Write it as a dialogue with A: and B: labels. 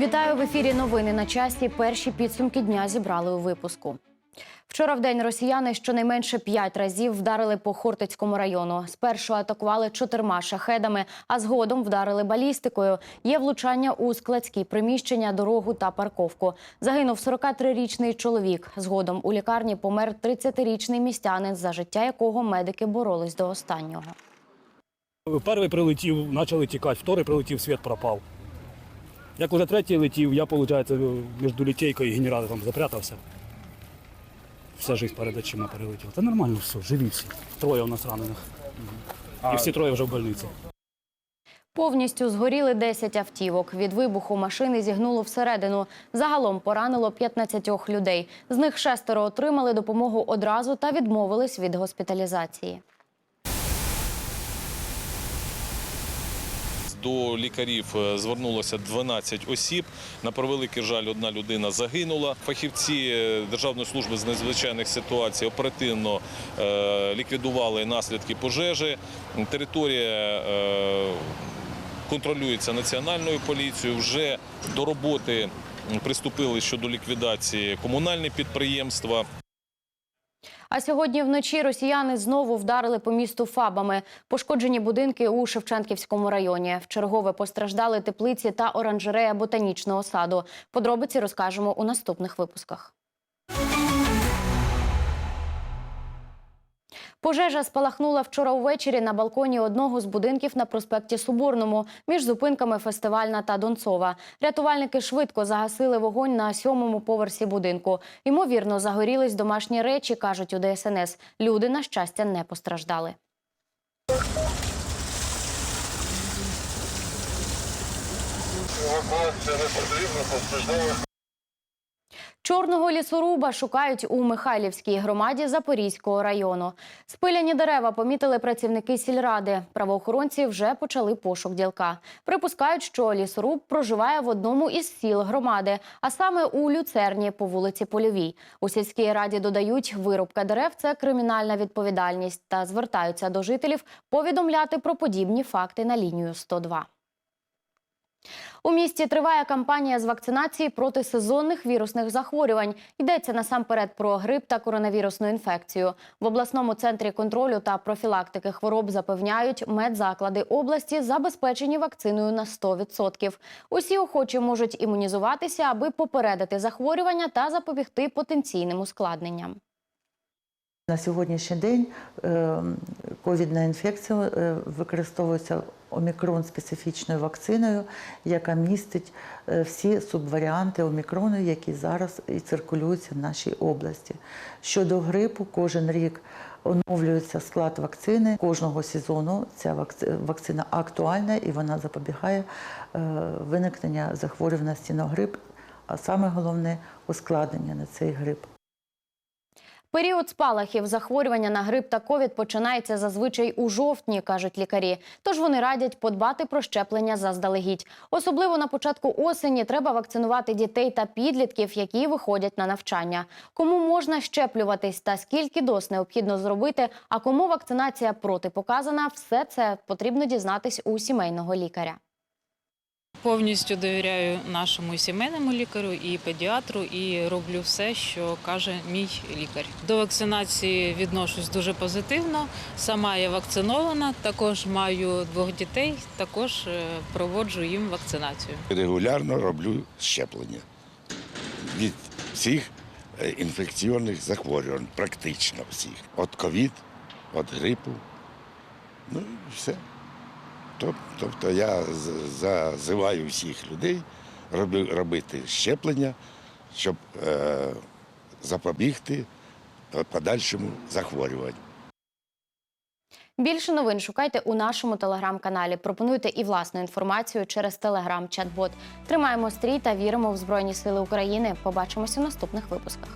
A: Вітаю в ефірі. Новини на часі. Перші підсумки дня зібрали у випуску. Вчора в день росіяни щонайменше п'ять разів вдарили по Хортицькому району. Спершу атакували чотирма шахедами, а згодом вдарили балістикою. Є влучання у складські приміщення, дорогу та парковку. Загинув 43-річний чоловік. Згодом у лікарні помер 30-річний містянин, за життя якого медики боролись до останнього.
B: Перший прилетів, почали тікати, вторий прилетів, світ пропав. Як уже третій летів, я, виходить, між літейкою і генератором запрятався. Вся життя перед очима перелетіла. Та нормально все, живі всі. Троє у нас ранених. І всі троє вже в больниці.
A: Повністю згоріли 10 автівок. Від вибуху машини зігнуло всередину. Загалом поранило 15 людей. З них шестеро отримали допомогу одразу та відмовились від госпіталізації.
C: До лікарів е, звернулося 12 осіб. На превеликий жаль, одна людина загинула. Фахівці е, Державної служби з надзвичайних ситуацій оперативно е, ліквідували наслідки пожежі. Територія контролюється національною поліцією. Вже до роботи приступили щодо ліквідації комунальні підприємства.
A: А сьогодні вночі росіяни знову вдарили по місту фабами. Пошкоджені будинки у Шевченківському районі. Вчергове постраждали теплиці та оранжерея ботанічного саду. Подробиці розкажемо у наступних випусках. Пожежа спалахнула вчора увечері на балконі одного з будинків на проспекті Соборному між зупинками Фестивальна та Донцова. Рятувальники швидко загасили вогонь на сьомому поверсі будинку. Ймовірно, загорілись домашні речі, кажуть у ДСНС. Люди, на щастя, не постраждали.
D: Евакуація не потрібна, постраждали.
A: Чорного лісоруба шукають у Михайлівській громаді Запорізького району. Спиляні дерева помітили працівники сільради. Правоохоронці вже почали пошук ділка. Припускають, що лісоруб проживає в одному із сіл громади, а саме у люцерні по вулиці Польовій. У сільській раді додають, вирубка дерев це кримінальна відповідальність та звертаються до жителів повідомляти про подібні факти на лінію 102. У місті триває кампанія з вакцинації проти сезонних вірусних захворювань. Йдеться насамперед про грип та коронавірусну інфекцію. В обласному центрі контролю та профілактики хвороб запевняють, медзаклади області забезпечені вакциною на 100%. Усі охочі можуть імунізуватися, аби попередити захворювання та запобігти потенційним ускладненням.
E: На сьогоднішній день е, ковідна інфекція е, використовується омікрон специфічною вакциною, яка містить е, всі субваріанти омікрону, які зараз і циркулюються в нашій області. Щодо грипу, кожен рік оновлюється склад вакцини. Кожного сезону ця вакцина актуальна і вона запобігає виникнення захворюваності на грип, а саме головне ускладнення на цей грип.
A: Період спалахів захворювання на грип та ковід починається зазвичай у жовтні, кажуть лікарі. Тож вони радять подбати про щеплення заздалегідь. Особливо на початку осені треба вакцинувати дітей та підлітків, які виходять на навчання. Кому можна щеплюватись та скільки доз необхідно зробити, а кому вакцинація протипоказана, все це потрібно дізнатись у сімейного лікаря.
F: Повністю довіряю нашому сімейному лікарю і педіатру, і роблю все, що каже мій лікар. До вакцинації відношусь дуже позитивно. Сама я вакцинована, також маю двох дітей, також е, проводжу їм вакцинацію.
G: Регулярно роблю щеплення від всіх е, інфекційних захворювань, практично всіх. От ковід, от грипу. Ну і все. Тоб- Тобто я зазиваю всіх людей робити щеплення, щоб е, запобігти подальшому захворюванню.
A: Більше новин шукайте у нашому телеграм-каналі. Пропонуйте і власну інформацію через телеграм-чат-бот. Тримаємо стрій та віримо в Збройні Сили України. Побачимося в наступних випусках.